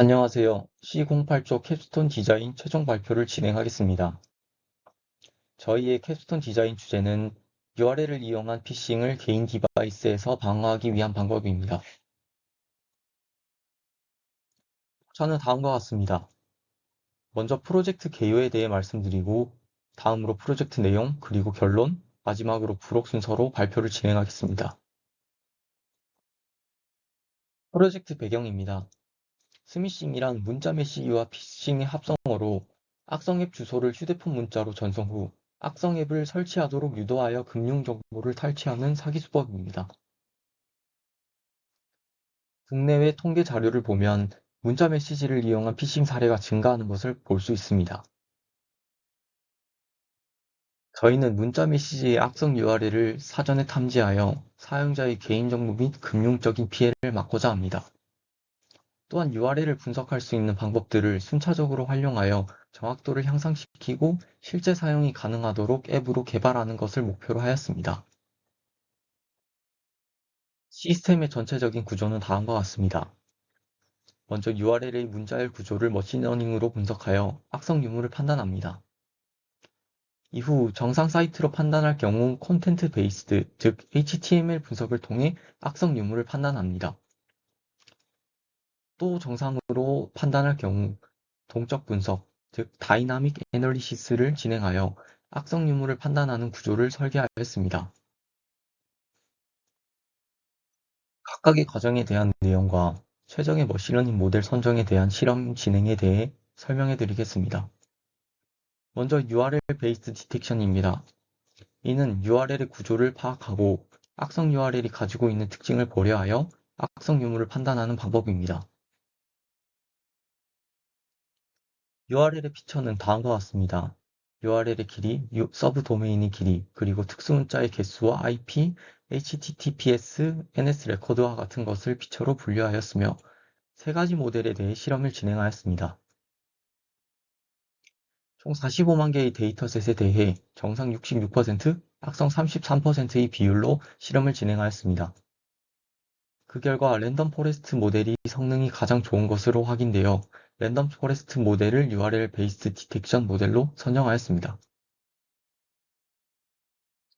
안녕하세요. C08조 캡스톤 디자인 최종 발표를 진행하겠습니다. 저희의 캡스톤 디자인 주제는 URL을 이용한 피싱을 개인 디바이스에서 방어하기 위한 방법입니다. 저는 다음과 같습니다. 먼저 프로젝트 개요에 대해 말씀드리고 다음으로 프로젝트 내용 그리고 결론 마지막으로 부록 순서로 발표를 진행하겠습니다. 프로젝트 배경입니다. 스미싱이란 문자 메시지와 피싱의 합성어로 악성 앱 주소를 휴대폰 문자로 전송 후 악성 앱을 설치하도록 유도하여 금융 정보를 탈취하는 사기 수법입니다. 국내외 통계 자료를 보면 문자 메시지를 이용한 피싱 사례가 증가하는 것을 볼 수 있습니다. 저희는 문자 메시지의 악성 URL을 사전에 탐지하여 사용자의 개인정보 및 금융적인 피해를 막고자 합니다. 또한 URL을 분석할 수 있는 방법들을 순차적으로 활용하여 정확도를 향상시키고 실제 사용이 가능하도록 앱으로 개발하는 것을 목표로 하였습니다. 시스템의 전체적인 구조는 다음과 같습니다. 먼저 URL의 문자열 구조를 머신러닝으로 분석하여 악성 유무를 판단합니다. 이후 정상 사이트로 판단할 경우 콘텐트 베이스드, 즉 HTML 분석을 통해 악성 유무를 판단합니다. 또 정상으로 판단할 경우 동적 분석, 즉 다이나믹 애널리시스를 진행하여 악성 유무를 판단하는 구조를 설계하였습니다. 각각의 과정에 대한 내용과 최적의 머신러닝 모델 선정에 대한 실험 진행에 대해 설명해 드리겠습니다. 먼저 URL 베이스 디텍션입니다. 이는 URL의 구조를 파악하고 악성 URL이 가지고 있는 특징을 고려하여 악성 유무를 판단하는 방법입니다. URL의 피처는 다음과 같습니다. URL의 길이, 서브 도메인의 길이, 그리고 특수 문자의 개수와 IP, HTTPS, NS 레코드와 같은 것을 피처로 분류하였으며 세 가지 모델에 대해 실험을 진행하였습니다. 총 45만 개의 데이터셋에 대해 정상 66%, 악성 33%의 비율로 실험을 진행하였습니다. 그 결과 랜덤 포레스트 모델이 성능이 가장 좋은 것으로 확인되어 랜덤 포레스트 모델을 URL 베이스 디텍션 모델로 선정하였습니다.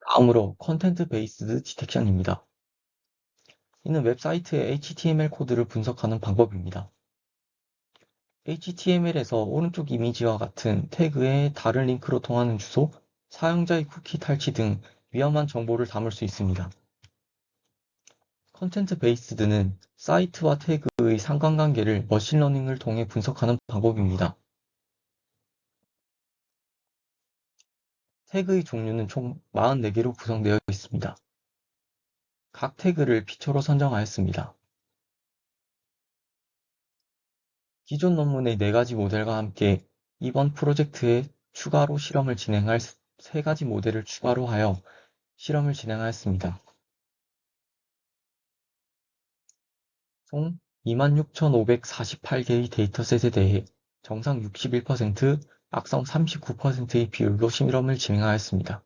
다음으로 컨텐트 베이스드 디텍션입니다. 이는 웹사이트의 HTML 코드를 분석하는 방법입니다. HTML에서 오른쪽 이미지와 같은 태그에 다른 링크로 통하는 주소, 사용자의 쿠키 탈취 등 위험한 정보를 담을 수 있습니다. 컨텐트 베이스드는 사이트와 태그의 상관관계를 머신러닝을 통해 분석하는 방법입니다. 태그의 종류는 총 44개로 구성되어 있습니다. 각 태그를 피처로 선정하였습니다. 기존 논문의 4가지 모델과 함께 이번 프로젝트에 추가로 실험을 진행할 3가지 모델을 추가로 하여 실험을 진행하였습니다. 총 26,548개의 데이터셋에 대해 정상 61%, 악성 39%의 비율로 실험을 진행하였습니다.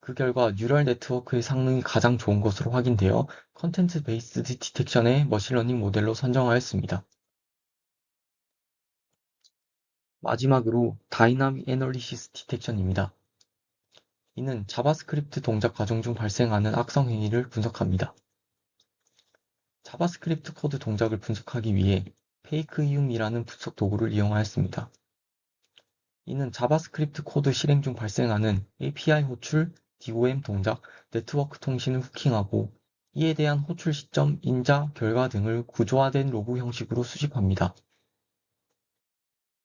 그 결과 뉴럴 네트워크의 성능이 가장 좋은 것으로 확인되어 컨텐트 베이스드 디텍션의 머신러닝 모델로 선정하였습니다. 마지막으로 다이나믹 애널리시스 디텍션입니다. 이는 자바스크립트 동작 과정 중 발생하는 악성 행위를 분석합니다. 자바스크립트 코드 동작을 분석하기 위해 페이크이움이라는 분석 도구를 이용하였습니다. 이는 자바스크립트 코드 실행 중 발생하는 API 호출, DOM 동작, 네트워크 통신을 후킹하고 이에 대한 호출 시점, 인자, 결과 등을 구조화된 로그 형식으로 수집합니다.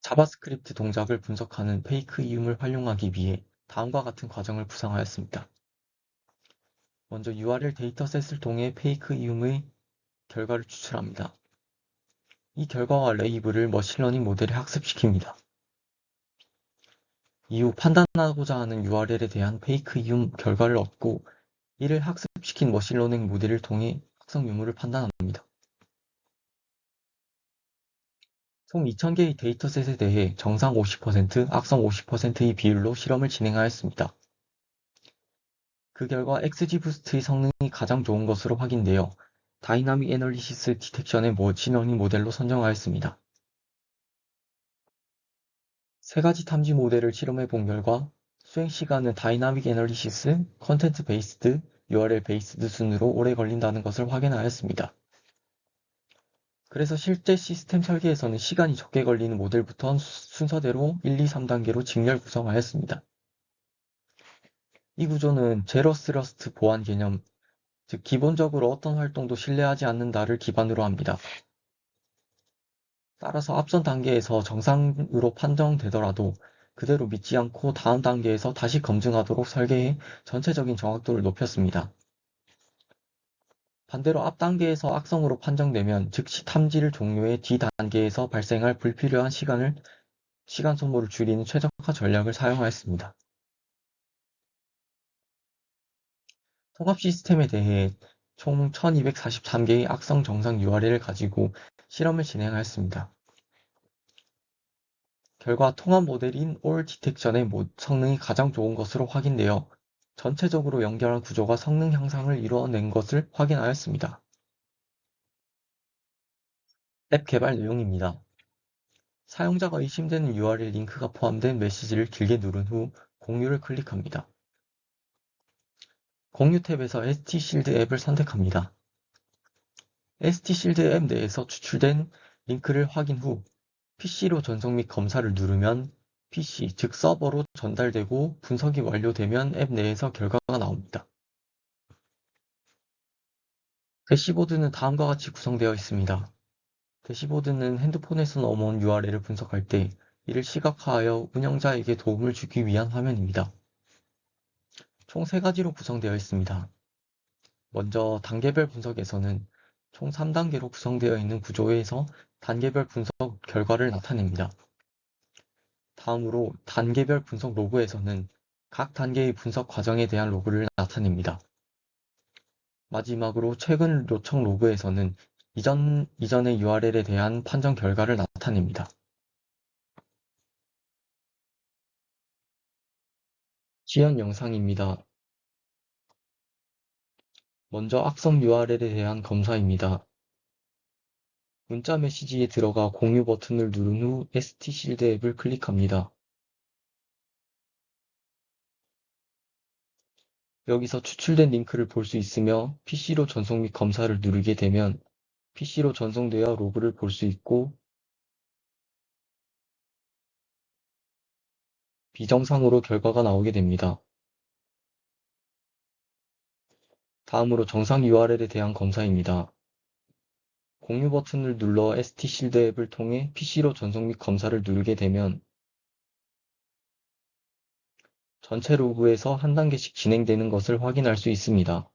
자바스크립트 동작을 분석하는 페이크이움을 활용하기 위해 다음과 같은 과정을 구상하였습니다. 먼저 URL 데이터셋을 통해 페이크이움의 결과를 추출합니다. 이 결과와 레이블을 머신러닝 모델에 학습시킵니다. 이후 판단하고자 하는 URL에 대한 페이크 이움 결과를 얻고 이를 학습시킨 머신러닝 모델을 통해 악성 유무를 판단합니다. 총 2000개의 데이터셋에 대해 정상 50%, 악성 50%의 비율로 실험을 진행하였습니다. 그 결과 XGBoost의 성능이 가장 좋은 것으로 확인되어 다이나믹 애널리시스 디텍션의 머신러닝 모델로 선정하였습니다. 세 가지 탐지 모델을 실험해 본 결과 수행 시간은 다이나믹 애널리시스, 컨텐트 베이스드, URL 베이스드 순으로 오래 걸린다는 것을 확인하였습니다. 그래서 실제 시스템 설계에서는 시간이 적게 걸리는 모델부터 순서대로 1, 2, 3단계로 직렬 구성하였습니다. 이 구조는 제로 스러스트 보안 개념, 즉 기본적으로 어떤 활동도 신뢰하지 않는다를 기반으로 합니다. 따라서 앞선 단계에서 정상으로 판정되더라도 그대로 믿지 않고 다음 단계에서 다시 검증하도록 설계해 전체적인 정확도를 높였습니다. 반대로 앞 단계에서 악성으로 판정되면 즉시 탐지를 종료해 뒤 단계에서 발생할 불필요한 시간을 시간 소모를 줄이는 최적화 전략을 사용하였습니다. 통합 시스템에 대해 총 1243개의 악성 정상 URL을 가지고 실험을 진행하였습니다. 결과 통합 모델인 올 디텍션의 성능이 가장 좋은 것으로 확인되어 전체적으로 연결한 구조가 성능 향상을 이루어낸 것을 확인하였습니다. 앱 개발 내용입니다. 사용자가 의심되는 URL 링크가 포함된 메시지를 길게 누른 후 공유를 클릭합니다. 공유 탭에서 ST실드 앱을 선택합니다. ST실드 앱 내에서 추출된 링크를 확인 후 PC로 전송 및 검사를 누르면 PC, 즉 서버로 전달되고 분석이 완료되면 앱 내에서 결과가 나옵니다. 대시보드는 다음과 같이 구성되어 있습니다. 대시보드는 핸드폰에서 넘어온 URL을 분석할 때 이를 시각화하여 운영자에게 도움을 주기 위한 화면입니다. 총 3가지로 구성되어 있습니다. 먼저 단계별 분석에서는 총 3단계로 구성되어 있는 구조에서 단계별 분석 결과를 나타냅니다. 다음으로 단계별 분석 로그에서는 각 단계의 분석 과정에 대한 로그를 나타냅니다. 마지막으로 최근 요청 로그에서는 이전, 이전의 URL에 대한 판정 결과를 나타냅니다. 지연 영상입니다. 먼저 악성 URL에 대한 검사입니다. 문자 메시지에 들어가 공유 버튼을 누른 후 ST실드 앱을 클릭합니다. 여기서 추출된 링크를 볼 수 있으며 PC로 전송 및 검사를 누르게 되면 PC로 전송되어 로그를 볼 수 있고 비정상으로 결과가 나오게 됩니다. 다음으로 정상 URL에 대한 검사입니다. 공유 버튼을 눌러 ST실드 앱을 통해 PC로 전송 및 검사를 누르게 되면 전체 로그에서 한 단계씩 진행되는 것을 확인할 수 있습니다.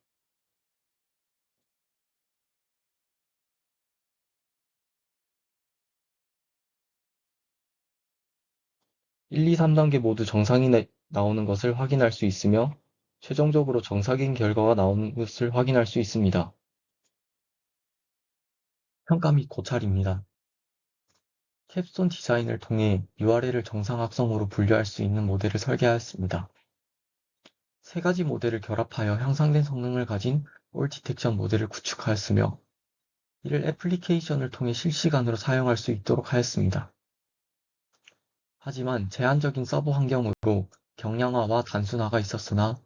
(1, 2, 3단계) 모두 정상이 나오는 것을 확인할 수 있으며 최종적으로 정상인 결과가 나오는 것을 확인할 수 있습니다. 평가 및 고찰입니다. 캡스톤 디자인을 통해 URL을 정상 악성으로 분류할 수 있는 모델을 설계하였습니다. 세 가지 모델을 결합하여 향상된 성능을 가진 올 디텍션 모델을 구축하였으며 이를 애플리케이션을 통해 실시간으로 사용할 수 있도록 하였습니다. 하지만 제한적인 서버 환경으로 경량화와 단순화가 있었으나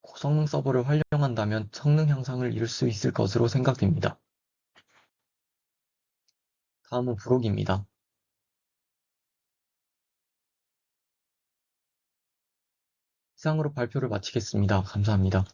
고성능 서버를 활용한다면 성능 향상을 이룰 수 있을 것으로 생각됩니다. 다음은 부록입니다. 이상으로 발표를 마치겠습니다. 감사합니다.